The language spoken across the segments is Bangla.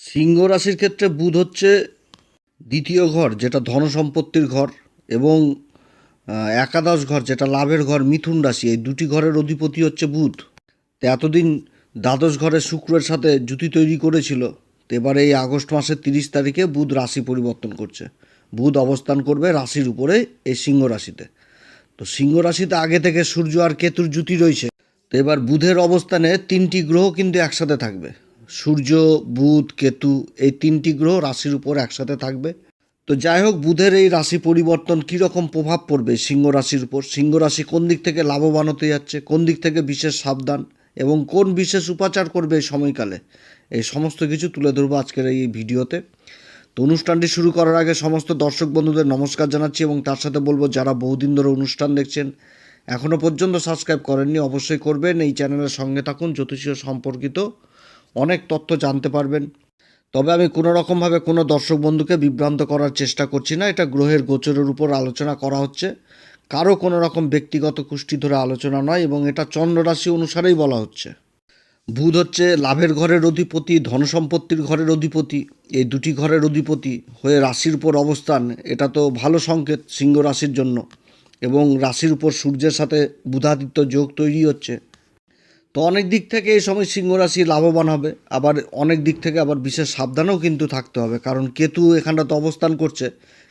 সিংহ রাশির ক্ষেত্রে বুধ হচ্ছে দ্বিতীয় ঘর, যেটা ধন সম্পত্তির ঘর এবং একাদশ ঘর, যেটা লাভের ঘর, মিথুন রাশি, এই দুটি ঘরের অধিপতি হচ্ছে বুধ। তো এতদিন দ্বাদশ ঘরে শুক্রের সাথে জুতি তৈরি করেছিল, তো এবারে এই আগস্ট মাসের তিরিশ তারিখে বুধ রাশি পরিবর্তন করছে। বুধ অবস্থান করবে রাশির উপরে এই সিংহ রাশিতে। তো সিংহ রাশিতে আগে থেকে সূর্য আর কেতুর জুতি রয়েছে, তো এবার বুধের অবস্থানে তিনটি গ্রহ কিন্তু একসাথে থাকবে। সূর্য, বুধ, কেতু এই তিনটি গ্রহ রাশির উপর একসাথে থাকবে। তো যাই হোক, বুধের এই রাশি পরিবর্তন কীরকম প্রভাব পড়বে সিংহ রাশির উপর? সিংহ রাশি কোন দিক থেকে লাভবান হতে যাচ্ছে? কোন দিক থেকে বিশেষ সাবধান? এবং কোন বিশেষ উপাচার করবে এই সময়কালে? এই সমস্ত কিছু তুলে ধরবো আজকের এই ভিডিওতে। তো অনুষ্ঠানটি শুরু করার আগে সমস্ত দর্শক বন্ধুদের নমস্কার জানাচ্ছি এবং তার সাথে বলব, যারা বহুদিন ধরে অনুষ্ঠান দেখছেন এখনও পর্যন্ত সাবস্ক্রাইব করেননি, অবশ্যই করবেন। এই চ্যানেলের সঙ্গে থাকুন, জ্যোতিষীয় সম্পর্কিত অনেক তথ্য জানতে পারবেন। তবে আমি কোনো রকমভাবে কোনো দর্শক বন্ধুকে বিভ্রান্ত করার চেষ্টা করছি না। এটা গ্রহের গোচরের উপর আলোচনা করা হচ্ছে। কারও কোনো রকম ব্যক্তিগত কুষ্টি ধরে আলোচনা নয় এবং এটা চন্দ্র রাশি অনুসারেই বলা হচ্ছে। বুধ হচ্ছে লাভের ঘরের অধিপতি ধন সম্পত্তির ঘরের অধিপতি, এই দুটি ঘরের অধিপতি হয়ে রাশির উপর অবস্থান, এটা তো ভালো সংকেত সিংহ রাশির জন্য। এবং রাশির উপর সূর্যের সাথে বুধাদিত্য যোগ তৈরি হচ্ছে। তো অনেক দিক থেকে এই সময় সিংহ রাশি লাভবান হবে। আবার অনেক দিক থেকে আবার বিশেষ সাবধানেও কিন্তু থাকতে হবে। কারণ কেতু এখানটাতে অবস্থান করছে।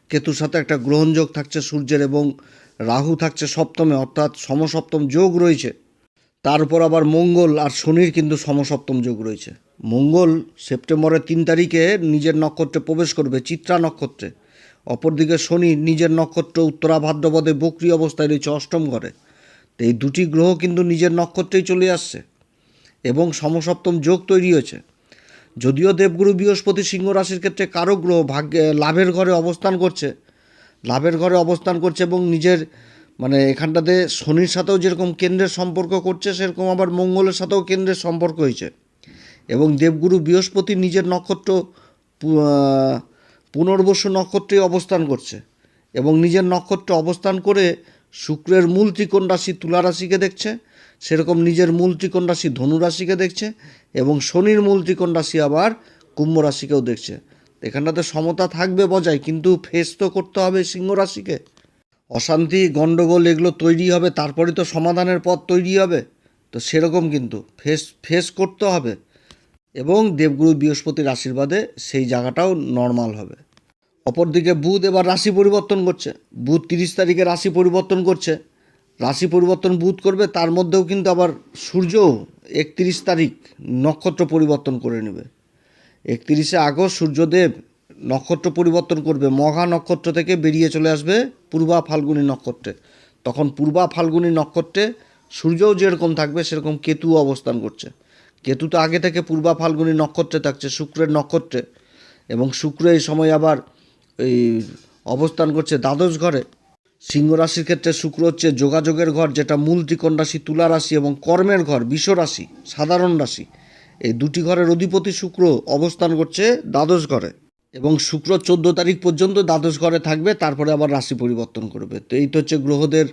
কেতুর সাথে একটা গ্রহণযোগ থাকছে সূর্যের এবং রাহু থাকছে সপ্তমে, অর্থাৎ সমসপ্তম যোগ রয়েছে। তার উপর আবার মঙ্গল আর শনির কিন্তু সমসপ্তম যোগ রয়েছে। মঙ্গল সেপ্টেম্বরের তিন তারিখে নিজের নক্ষত্রে প্রবেশ করবে, চিত্রা নক্ষত্রে। অপরদিকে শনি নিজের নক্ষত্র উত্তরা ভাদ্রপদে বক্রি অবস্থায় রয়েছে অষ্টম ঘরে। তো এই দুটি গ্রহ কিন্তু নিজের নক্ষত্রেই চলে আসছে এবং সমসপ্তম যোগ তৈরি হয়েছে। যদিও দেবগুরু বৃহস্পতি সিংহ রাশির ক্ষেত্রে কারও গ্রহ ভাগ্যে লাভের ঘরে অবস্থান করছে, লাভের ঘরে অবস্থান করছে এবং নিজের মানে এখানটাতে শনির সাথেও যেরকম কেন্দ্রের সম্পর্ক করছে, সেরকম আবার মঙ্গলের সাথেও কেন্দ্রের সম্পর্ক হয়েছে। এবং দেবগুরু বৃহস্পতি নিজের নক্ষত্র পুনর্বসু নক্ষত্রে অবস্থান করছে এবং নিজের নক্ষত্রে অবস্থান করে শুক্রের মূল ত্রিকোণ রাশি তুলা রাশিকে দেখছে, সেরকম নিজের মূল ত্রিকোণ রাশি ধনু রাশিকে দেখছে এবং শনির মূল ত্রিকোণ রাশি আবার কুম্ভ রাশিকেও দেখছে। এখানটাতে সমতা থাকবে বজায়, কিন্তু ফেস তো করতে হবে সিংহ রাশিকে। অশান্তি গণ্ডগোল এগুলো তৈরি হবে তারপরে তো সমাধানের পথ তৈরি হবে। তো সেরকম কিন্তু, ফেস ফেস করতে হবে। এবং দেবগুরু বৃহস্পতির আশীর্বাদে সেই জায়গাটাও নর্মাল হবে। অপরদিকে বুধ এবার রাশি পরিবর্তন করছে। বুধ তিরিশ তারিখে রাশি পরিবর্তন করছে। রাশি পরিবর্তন বুধ করবে, তার মধ্যেও কিন্তু আবার সূর্য একত্রিশ তারিখ নক্ষত্র পরিবর্তন করে নেবে। একত্রিশে আগস্ট সূর্যদেব নক্ষত্র পরিবর্তন করবে। মঘা নক্ষত্র থেকে বেরিয়ে চলে আসবে পূর্বা ফাল্গুনী নক্ষত্রে। তখন পূর্বা ফাল্গুনী নক্ষত্রে সূর্যও যেরকম থাকবে, সেরকম কেতু অবস্থান করছে। কেতু তো আগে থেকে পূর্বা ফাল্গুনী নক্ষত্রে থাকছে, শুক্রের নক্ষত্রে। এবং শুক্র এই সময় আবার এই অবস্থান করছে দ্বাদশ ঘরে। সিংহ রাশির ক্ষেত্রে শুক্র হচ্ছে যোগাযোগের ঘর, যেটা মূল ত্রিকোণ রাশি, তুলা রাশি এবং কর্মের ঘর বিশ্ব রাশি, সাধারণ রাশি। এই দুটি ঘরের অধিপতি শুক্র অবস্থান করছে দ্বাদশ ঘরে এবং শুক্র চোদ্দ তারিখ পর্যন্ত দ্বাদশ ঘরে থাকবে, তারপরে আবার রাশি পরিবর্তন করবে। তো এই তো হচ্ছে গ্রহদের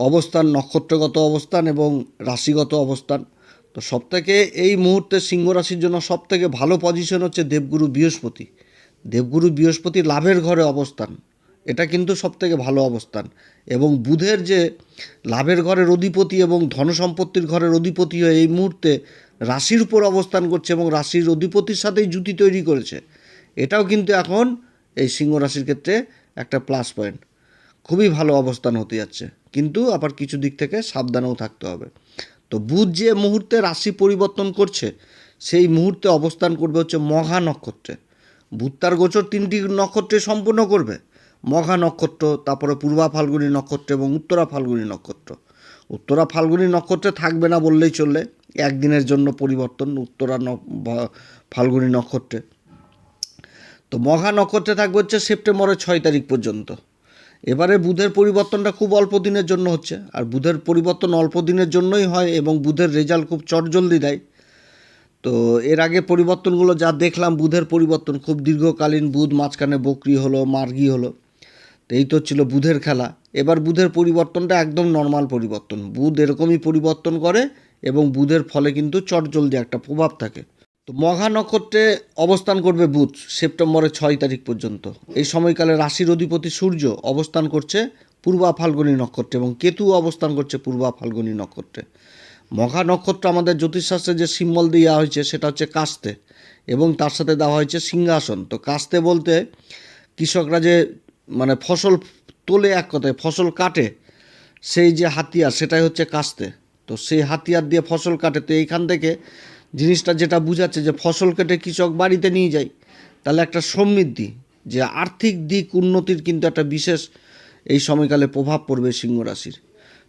অবস্থান, নক্ষত্রগত অবস্থান এবং রাশিগত অবস্থান। তো সবথেকে এই মুহূর্তে সিংহ রাশির জন্য সবথেকে ভালো পজিশন হচ্ছে দেবগুরু বৃহস্পতি। দেবগুরু বৃহস্পতি লাভের ঘরে অবস্থান। এটা কিন্তু সবথেকে ভালো অবস্থান। এবং বুধের যে লাভের ঘরের অধিপতি এবং ধনসম্পত্তির ঘরের অধিপতি হয়ে এই মুহূর্তে রাশির উপর অবস্থান করছে এবং রাশির অধিপতির সাথেই জুতি তৈরি করেছে। এটাও কিন্তু এখন এই সিংহ রাশির ক্ষেত্রে একটা প্লাস পয়েন্ট খুবই ভালো অবস্থান হতে যাচ্ছে। কিন্তু আবার কিছু দিক থেকে সাবধানেও থাকতে হবে। তো বুধ যে মুহূর্তে রাশি পরিবর্তন করছে, সেই মুহূর্তে অবস্থান করবে হচ্ছে মঘা নক্ষত্রে। বুধ তার গোচর তিনটি নক্ষত্রে সম্পূর্ণ করবে। মঘা নক্ষত্র, তারপরে পূর্বা ফাল্গুনী নক্ষত্র এবং উত্তরা ফাল্গুনী নক্ষত্র। উত্তরা ফাল্গুনী নক্ষত্রে থাকবে না বললেই চললে, একদিনের জন্য পরিবর্তন উত্তরা ফাল্গুনী নক্ষত্রে। তো মঘা নক্ষত্রে থাকবে হচ্ছে সেপ্টেম্বরের ছয় তারিখ পর্যন্ত। এবারে বুধের পরিবর্তনটা খুব অল্প দিনের জন্য হচ্ছে, আর বুধের পরিবর্তন অল্প দিনের জন্যই হয় এবং বুধের রেজাল্ট খুব চটজলদি দেয়। তো এর আগে পরিবর্তনগুলো যা দেখলাম, বুধের পরিবর্তন খুব দীর্ঘকালীন, বুধ মাঝখানে বকরি হলো, মার্গি হলো, তো এই তো ছিল বুধের খেলা। এবার বুধের পরিবর্তনটা একদম নর্মাল পরিবর্তন। বুধ এরকমই পরিবর্তন করে এবং বুধের ফলে কিন্তু চটজলদি একটা প্রভাব থাকে। তো মঘা নক্ষত্রে অবস্থান করবে বুধ সেপ্টেম্বরের ছয় তারিখ পর্যন্ত। এই সময়কালে রাশির অধিপতি সূর্য অবস্থান করছে পূর্বা ফাল্গুনী নক্ষত্রে এবং কেতু অবস্থান করছে পূর্বা ফাল্গুনী নক্ষত্রে। মঘা নক্ষত্র আমাদের জ্যোতিষশাস্ত্রে যে সিম্বল দেওয়া হয়েছে, সেটা হচ্ছে কাস্তে। এবং তার সাথে দেওয়া হয়েছে সিংহাসন। তো কাস্তে বলতে কৃষকরা যে মানে ফসল তোলে এক কথায়, ফসল কাটে, সেই যে হাতিয়ার, সেটাই হচ্ছে কাস্তে। তো সেই হাতিয়ার দিয়ে ফসল কাটে। তো এইখান থেকে জিনিসটা যেটা বুঝাচ্ছে যে ফসল কেটে কৃষক বাড়িতে নিয়ে যায়, তাহলে একটা সমৃদ্ধি, যে আর্থিক দিক উন্নতির কিন্তু একটা বিশেষ এই সময়কালে প্রভাব পড়বে সিংহ রাশির।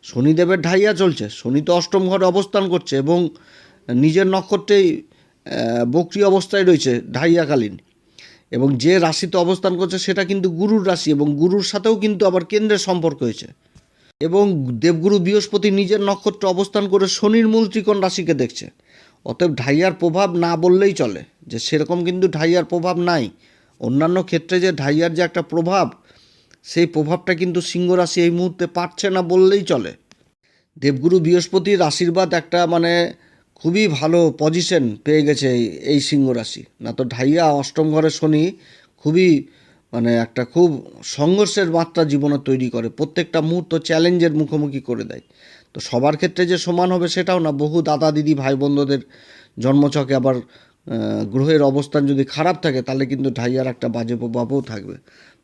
শনিদেবের ঢাইয়া চলছে। শনি তো অষ্টম ঘরে অবস্থান করছে এবং নিজের নক্ষত্রেই বক্রি অবস্থায় রয়েছে ঢাইয়াকালীন। এবং যে রাশিতে অবস্থান করছে সেটা কিন্তু গুরুর রাশি এবং গুরুর সাথেও কিন্তু আবার কেন্দ্রের সম্পর্ক হয়েছে। এবং দেবগুরু বৃহস্পতি নিজের নক্ষত্র অবস্থান করে শনির মূল ত্রিকোণ রাশিকে দেখছে। অতএব ঢাইয়ার প্রভাব না বললেই চলে। যে সেরকম কিন্তু ঢাইয়ার প্রভাব নাই। অন্যান্য ক্ষেত্রে যে ঢাইয়ার যে একটা প্রভাব সেই প্রভাবটা কিন্তু সিংহ রাশি এই মুহূর্তে পাচ্ছে না বললেই চলে। দেবগুরু বৃহস্পতির আশীর্বাদ একটা মানে খুবই ভালো পজিশন পেয়ে গেছে এই সিংহ রাশি না তো ঢাইয়া, অষ্টম ঘরে শনি খুবই মানে একটা খুব সংঘর্ষের মাত্রা জীবনে তৈরি করে। প্রত্যেকটা মুহূর্ত চ্যালেঞ্জের মুখোমুখি করে দেয়। তো সবার ক্ষেত্রে যে সমান হবে সেটাও না। বহু দাদা, দিদি, ভাই বোনদের জন্মছকে আবার গ্রহের অবস্থান যদি খারাপ থাকে তাহলে কিন্তু ঢাইয়ার একটা বাজে প্রভাবও থাকবে।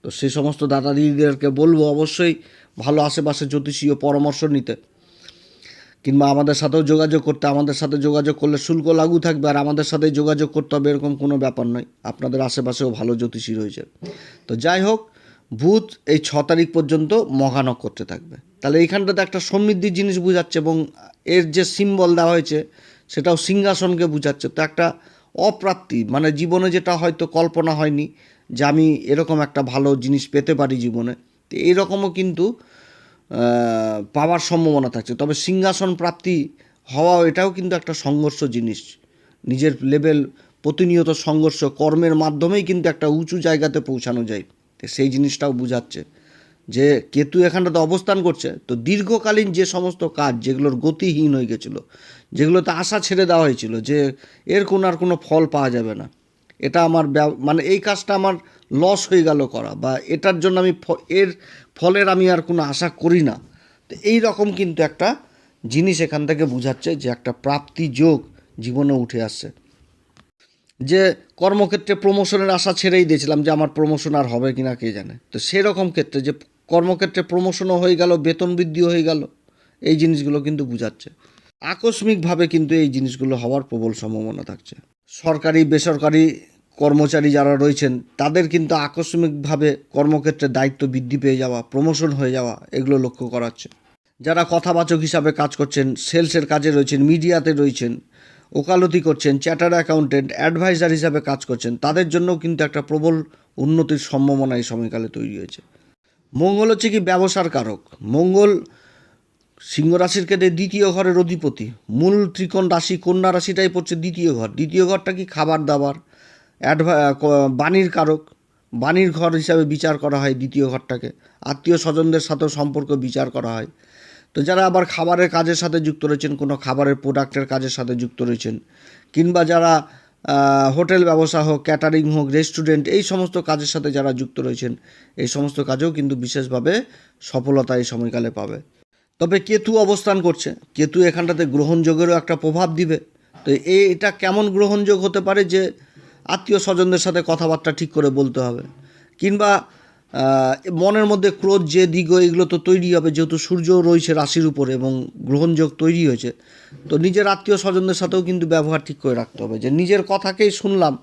তো সেই সমস্ত দাদা দিদিদেরকে বলব অবশ্যই ভালো আশেপাশে জ্যোতিষীয় পরামর্শ নিতে। কিংবা আমাদের সাথেও যোগাযোগ করতে, আমাদের সাথে যোগাযোগ করলে শুল্ক লাগু থাকবে আর আমাদের সাথে যোগাযোগ করতে হবে এরকম কোনো ব্যাপার নয়। আপনাদের আশেপাশেও ভালো জ্যোতিষী রয়েছে। তো যাই হোক বুধ এই ছ তারিখ পর্যন্ত মঘা নক্ষত্রে থাকবে। তাহলে এইখানটাতে একটা সমৃদ্ধির জিনিস বোঝাচ্ছে এবং এর যে সিম্বল দেওয়া হয়েছে, সেটাও সিংহাসনকে বোঝাচ্ছে। তো একটা অপ্রাপ্তি মানে জীবনে যেটা হয়তো কল্পনা হয়নি যে আমি এরকম একটা ভালো জিনিস পেতে পারি জীবনে, তো এইরকমও কিন্তু পাওয়ার সম্ভাবনা থাকছে। তবে সিংহাসন প্রাপ্তি হওয়া এটাও কিন্তু একটা সংঘর্ষ জিনিস। নিজের লেভেল প্রতিনিয়ত সংঘর্ষ কর্মের মাধ্যমেই কিন্তু একটা উঁচু জায়গাতে পৌঁছানো যায়। তো সেই জিনিসটাও বোঝাচ্ছে যে কেতু এখানটাতে অবস্থান করছে, তো দীর্ঘকালীন যে সমস্ত কাজ যেগুলোর গতিহীন হয়ে গেছিল, যেগুলোতে আশা ছেড়ে দেওয়া হয়েছিল যে এর কোনো আর কোনো ফল পাওয়া যাবে না। এটা আমার মানে এই কাজটা আমার লস হয়ে গেল করা বা এটার জন্য আমি এর ফলের আমি আর কোনো আশা করি না। তো এই রকম কিন্তু একটা জিনিস এখান থেকে বোঝাচ্ছে যে একটা প্রাপ্তি যোগ জীবনে উঠে আসছে। যে কর্মক্ষেত্রে প্রমোশনের আশা ছেড়েই দিয়েছিলাম যে আমার প্রমোশন আর হবে কি না কে জানে। তো সেরকম ক্ষেত্রে যে কর্মক্ষেত্রে প্রমোশনও হয়ে গেল, বেতন বৃদ্ধিও হয়ে গেল, এই জিনিসগুলো কিন্তু বোঝাচ্ছে। আকস্মিকভাবে কিন্তু এই জিনিসগুলো হওয়ার প্রবল সম্ভাবনা থাকছে। সরকারি, বেসরকারি কর্মচারী যারা রয়েছেন, তাদের কিন্তু আকস্মিকভাবে কর্মক্ষেত্রে দায়িত্ব বৃদ্ধি পেয়ে যাওয়া প্রমোশন হয়ে যাওয়া, এগুলো লক্ষ্য করাচ্ছে। যারা কথাবাচক হিসাবে কাজ করছেন, সেলসের কাজে রয়েছেন, মিডিয়াতে রয়েছেন, ওকালতি করছেন চ্যাটার অ্যাকাউন্টেন্ট, অ্যাডভাইজার হিসাবে কাজ করছেন, তাদের জন্যও কিন্তু একটা প্রবল উন্নতির সম্ভাবনা এই সময়কালে তৈরি হয়েছে। মঙ্গল হচ্ছে কি ব্যবসার কারক? মঙ্গল সিংহ রাশির ক্ষেত্রে দ্বিতীয় ঘরের অধিপতি। মূল ত্রিকোণ রাশি, কন্যা রাশিটাই পড়ছে দ্বিতীয় ঘর। দ্বিতীয় ঘরটা কি খাবার দাবার? অ্যাডভা বাণীর কারক। বাণীর ঘর হিসাবে বিচার করা হয় দ্বিতীয় ঘরটাকে। আত্মীয় স্বজনদের সাথেও সম্পর্ক বিচার করা হয়। তো যারা আবার খাবারের কাজের সাথে যুক্ত রয়েছেন, কোনো খাবারের প্রোডাক্টের কাজের সাথে যুক্ত রয়েছেন, কিংবা যারা হোটেল ব্যবসা হোক, ক্যাটারিং হোক, রেস্টুরেন্ট, এই সমস্ত কাজের সাথে যারা যুক্ত রয়েছেন, এই সমস্ত কাজেও কিন্তু বিশেষভাবে সফলতা এই সময়কালে পাবে। তবে কেতু অবস্থান করছে। কেতু এখানটাতে গ্রহণযোগেরও একটা প্রভাব দিবে। তো এটা কেমন গ্রহণযোগ হতে পারে যে আত্মীয় স্বজনদের সাথে কথাবার্তা ঠিক করে বলতে হবে? কিংবা মনের মধ্যে ক্রোধ যে দিগ এগুলো তো তৈরি হবে, যেহেতু সূর্য রয়েছে রাশির উপরে এবং গ্রহণযোগ তৈরি হয়েছে। তো নিজের আত্মীয় স্বজনদের সাথেও কিন্তু ব্যবহার ঠিক করে রাখতে হবে যে নিজের কথাকেই শুনলাম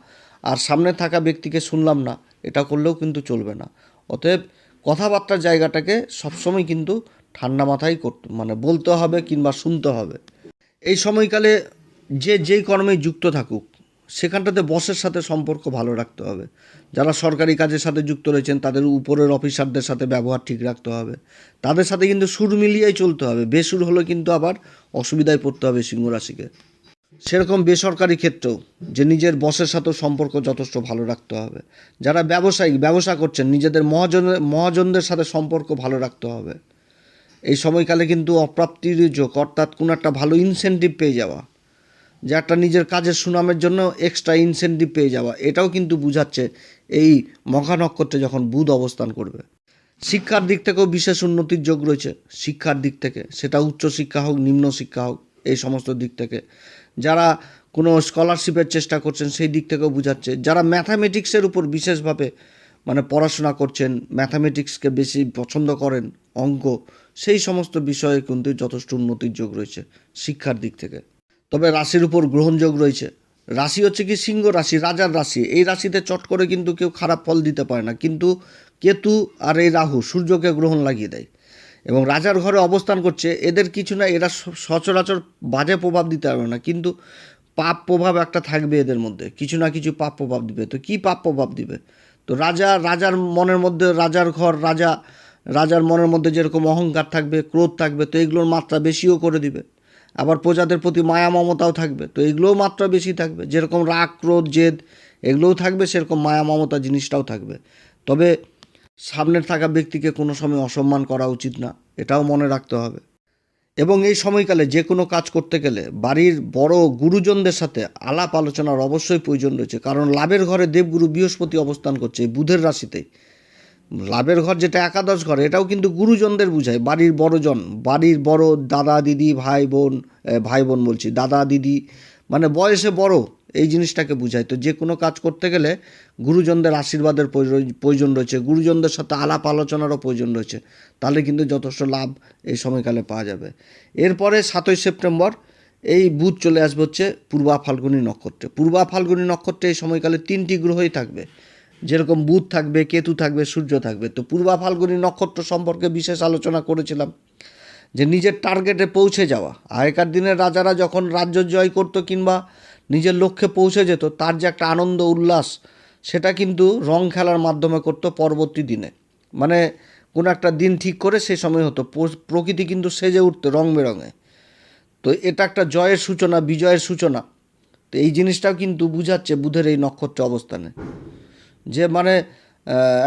আর সামনে থাকা ব্যক্তিকে শুনলাম না, এটা করলেও কিন্তু চলবে না। অতএব কথাবার্তার জায়গাটাকে সবসময় কিন্তু ঠান্ডা মাথায় করতে মানে বলতে হবে কিংবা শুনতে হবে। এই সময়কালে যে, যেই কর্মে যুক্ত থাকুক, সেখানটাতে বসের সাথে সম্পর্ক ভালো রাখতে হবে। যারা সরকারি কাজের সাথে যুক্ত রয়েছেন, তাদের উপরের অফিসারদের সাথে ব্যবহার ঠিক রাখতে হবে। তাদের সাথে কিন্তু সুর মিলিয়েই চলতে হবে। বেসুর হলে কিন্তু আবার অসুবিধায় পড়তে হবে সিংহ রাশিকে। সেরকম বেসরকারি ক্ষেত্রেও যে নিজের বসের সাথেও সম্পর্ক যথেষ্ট ভালো রাখতে হবে। যারা ব্যবসায়িক ব্যবসা করছেন, নিজেদের মহাজনের, মহাজনদের সাথে সম্পর্ক ভালো রাখতে হবে। এই সময়কালে কিন্তু অপ্রাপ্তির যোগ, অর্থাৎ কোনো একটা ভালো ইনসেন্টিভ পেয়ে যাওয়া, যে একটা নিজের কাজের সুনামের জন্য এক্সট্রা ইনসেন্টিভ পেয়ে যাওয়া, এটাও কিন্তু বুঝাচ্ছে এই মখা নক্ষত্রে যখন বুধ অবস্থান করবে। শিক্ষার দিক থেকেও বিশেষ উন্নতির যোগ রয়েছে, শিক্ষার দিক থেকে, সেটা উচ্চশিক্ষা হোক, নিম্ন শিক্ষা হোক, এই সমস্ত দিক থেকে। যারা কোনো স্কলারশিপের চেষ্টা করছেন, সেই দিক থেকেও বোঝাচ্ছে। যারা ম্যাথামেটিক্সের উপর বিশেষভাবে মানে পড়াশোনা করছেন ম্যাথামেটিক্সকে বেশি পছন্দ করেন, অঙ্ক, সেই সমস্ত বিষয়ে কিন্তু যথেষ্ট উন্নতির যোগ রয়েছে শিক্ষার দিক থেকে। তবে রাশির উপর গ্রহণযোগ রয়েছে। রাশি হচ্ছে কি সিংহ রাশি, রাজার রাশি। এই রাশিতে চট করে কিন্তু কেউ খারাপ ফল দিতে পারে না। কিন্তু কেতু আর এই রাহু সূর্যকে গ্রহণ লাগিয়ে দেয় এবং রাজার ঘরে অবস্থান করছে। এদের কিছু না, এরা সচরাচর বাজে প্রভাব দিতে পারবে না। কিন্তু পাপ প্রভাব একটা থাকবে এদের মধ্যে। কিছু না কিছু পাপ প্রভাব দিবে। তো কি পাপ প্রভাব দিবে? তো রাজা, রাজার মনের মধ্যে, রাজার ঘর, রাজা, রাজার মনের মধ্যে যেরকম অহংকার থাকবে, ক্রোধ থাকবে, তো এগুলোর মাত্রা বেশিও করে দিবে। আবার প্রজাদের প্রতি মায়া মমতাও থাকবে, তো এগুলোও মাত্রা বেশি থাকবে। যেরকম রাগ, ক্রোধ, জেদ, এগুলোও থাকবে, সেরকম মায়া মমতা জিনিসটাও থাকবে। তবে সামনের থাকা ব্যক্তিকে কোনো সময় অসম্মান করা উচিত না, এটাও মনে রাখতে হবে। এবং এই সময়কালে যে কোনো কাজ করতে গেলে বাড়ির বড় গুরুজনদের সাথে আলাপ আলোচনার অবশ্যই প্রয়োজন রয়েছে। কারণ লাভের ঘরে দেবগুরু বৃহস্পতি অবস্থান করছে বুধের রাশিতে। লাভের ঘর যেটা একাদশ ঘর, এটাও কিন্তু গুরুজনদের বুঝায়। বাড়ির বড়জন, বাড়ির বড় দাদা, দিদি, ভাই, বোন ভাই, বোন বলছি, দাদা, দিদি মানে বয়সে বড় এই জিনিসটাকে বুঝায়। তো যে কোনো কাজ করতে গেলে গুরুজনদের আশীর্বাদের প্রয়োজন- রয়েছে। গুরুজনদের সাথে আলাপ আলোচনারও প্রয়োজন রয়েছে। তাহলে কিন্তু যথেষ্ট লাভ এই সময়কালে পাওয়া যাবে। এরপরে সাতই সেপ্টেম্বর এই বুধ চলে আসবে হচ্ছে পূর্বা ফাল্গুনী নক্ষত্রে। পূর্বা ফাল্গুনী নক্ষত্রে এই সময়কালে তিনটি গ্রহই থাকবে। যেরকম বুধ থাকবে, কেতু থাকবে, সূর্য থাকবে। তো পূর্বা ফাল্গুনী নক্ষত্র সম্পর্কে বিশেষ আলোচনা করেছিলাম যে নিজের টার্গেটে পৌঁছে যাওয়া। আগেকার দিনের রাজারা যখন রাজ্য জয় করতো কিংবা নিজের লক্ষ্যে পৌঁছে যেত, তার যে একটা আনন্দ উল্লাস, সেটা কিন্তু রং খেলার মাধ্যমে করতো পরবর্তী দিনে। মানে কোনো একটা দিন ঠিক করে সেই সময় হতো প্রকৃতি কিন্তু সেজে উঠতো রং বেরঙে। তো এটা একটা জয়ের সূচনা, বিজয়ের সূচনা। তো এই জিনিসটাও কিন্তু বুঝাচ্ছে বুধের এই নক্ষত্র অবস্থানে। যে মানে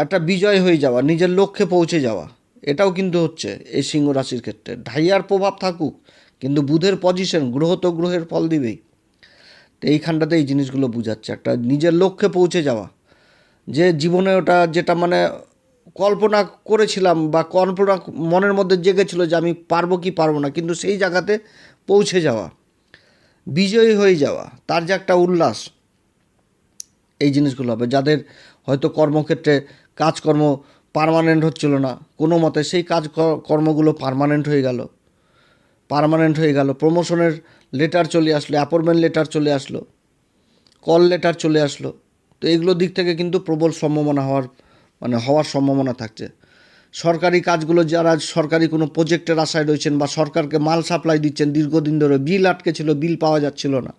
একটা বিজয় হয়ে যাওয়া, নিজের লক্ষ্যে পৌঁছে যাওয়া, এটাও কিন্তু হচ্ছে এই সিংহ রাশির ক্ষেত্রে। ঢাইয়ার প্রভাব থাকুক, কিন্তু বুধের পজিশন গ্রহ তো গ্রহের ফল দিবেই। তো এইখানটাতে এই জিনিসগুলো বুঝাচ্ছে একটা নিজের লক্ষ্যে পৌঁছে যাওয়া। যে জীবনে ওটা যেটা মানে কল্পনা করেছিলাম বা কল্পনা মনের মধ্যে জেগেছিল যে আমি পারব কি পারব না, কিন্তু সেই জায়গাতে পৌঁছে যাওয়া, বিজয়ী হয়ে যাওয়া, তার যে একটা উল্লাস, এই জিনিসগুলো হবে। যাদের হয়তো কর্মক্ষেত্রে কাজকর্ম পার্মানেন্ট হচ্ছিল না, কোনো মতে সেই কাজ কর্মগুলো পার্মানেন্ট হয়ে গেল। পার্মানেন্ট হয়ে গেল। প্রমোশনের লেটার চলে আসলো অ্যাপয়েন্টমেন্ট লেটার চলে আসলো কল লেটার চলে আসলো। তো এগুলো দিক থেকে কিন্তু প্রবল সম্ভাবনা হওয়ার মানে হওয়ার সম্ভাবনা থাকছে। সরকারি কাজগুলো যারা, সরকারি কোনো প্রজেক্টের আশায় রয়েছেন বা সরকারকে মাল সাপ্লাই দিচ্ছেন, দীর্ঘদিন ধরে বিল আটকে ছিল বিল পাওয়া যাচ্ছিল না,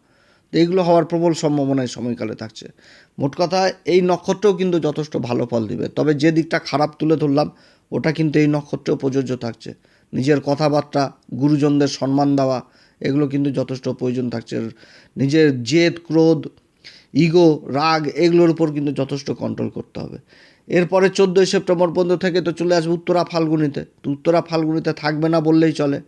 তো এগুলো হওয়ার প্রবল সম্ভাবনা এই সময়কালে থাকছে। মোট কথা, এই নক্ষত্রও কিন্তু যথেষ্ট ভালো ফল দিবে। তবে যে দিকটা খারাপ তুলে ধরলাম, ওটা কিন্তু এই নক্ষত্রেও প্রযোজ্য থাকছে। নিজের কথাবার্তা, গুরুজনদের সম্মান দেওয়া, এগুলো কিন্তু যথেষ্ট প্রয়োজন থাকছে। নিজের জেদ, ক্রোধ, ইগো, রাগ, এগুলোর উপর কিন্তু যথেষ্ট কন্ট্রোল করতে হবে। এরপরে চোদ্দোই সেপ্টেম্বর পর্যন্ত থেকে তো চলে আসবে উত্তরা ফাল্গুনিতে। তো উত্তরা ফাল্গুনিতে থাকবে না বললেই চলে।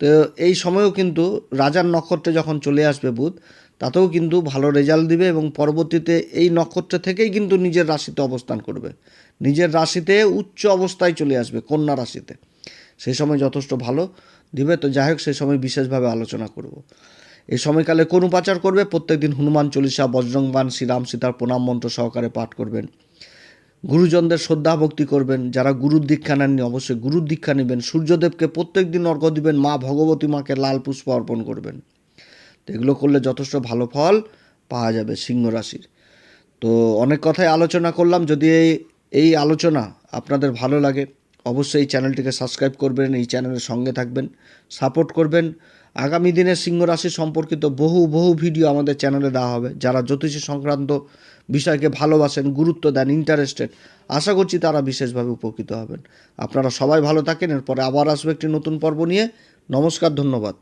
তো এই সময়েও কিন্তু রাজার নক্ষত্রে যখন চলে আসবে বুধ, তাতেও কিন্তু ভালো রেজাল্ট দিবে এবং পরবর্তীতে এই নক্ষত্র থেকেই কিন্তু নিজের রাশিতে অবস্থান করবে। নিজের রাশিতে উচ্চ অবস্থায় চলে আসবে, কন্যা রাশিতে। সেই সময় যথেষ্ট ভালো। দিবে তো যাই হোক, সেই সময় বিশেষভাবে আলোচনা করব। এই সময়কালে কোন উপাচার করবে? প্রত্যেকদিন হনুমান চল্লিশা বজরংবান শ্রীরাম সীতার প্রণাম মন্ত্র সহকারে পাঠ করবেন। গুরুজনদের শ্রদ্ধা ভক্তি করবেন। যারা গুরুর দীক্ষা নেননি, অবশ্যই গুরুর দীক্ষা নেবেন। সূর্যদেবকে প্রত্যেক দিন অর্ঘ্য দিবেন। মা ভগবতী মাকে লাল পুষ্প অর্পণ করবেন। তো এগুলো করলে যথেষ্ট ভালো ফল পাওয়া যাবে সিংহ রাশির। তো অনেক কথাই আলোচনা করলাম। যদি এই এই আলোচনা আপনাদের ভালো লাগে অবশ্যই এই চ্যানেলটিকে সাবস্ক্রাইব করবেন, এই চ্যানেলের সঙ্গে থাকবেন, সাপোর্ট করবেন। আগামী দিনে সিংহ রাশি সম্পর্কিত বহু বহু ভিডিও আমাদের চ্যানেলে দেওয়া হবে। যারা জ্যোতিষী সংক্রান্ত বিষয়কে ভালোবাসেন, গুরুত্ব দেন ইন্টারেস্টেড আশা করছি তারা বিশেষভাবে উপকৃত হবেন। আপনারা সবাই ভালো থাকেন, এরপরে আবার আসবে একটি নতুন পর্ব নিয়ে। নমস্কার, ধন্যবাদ।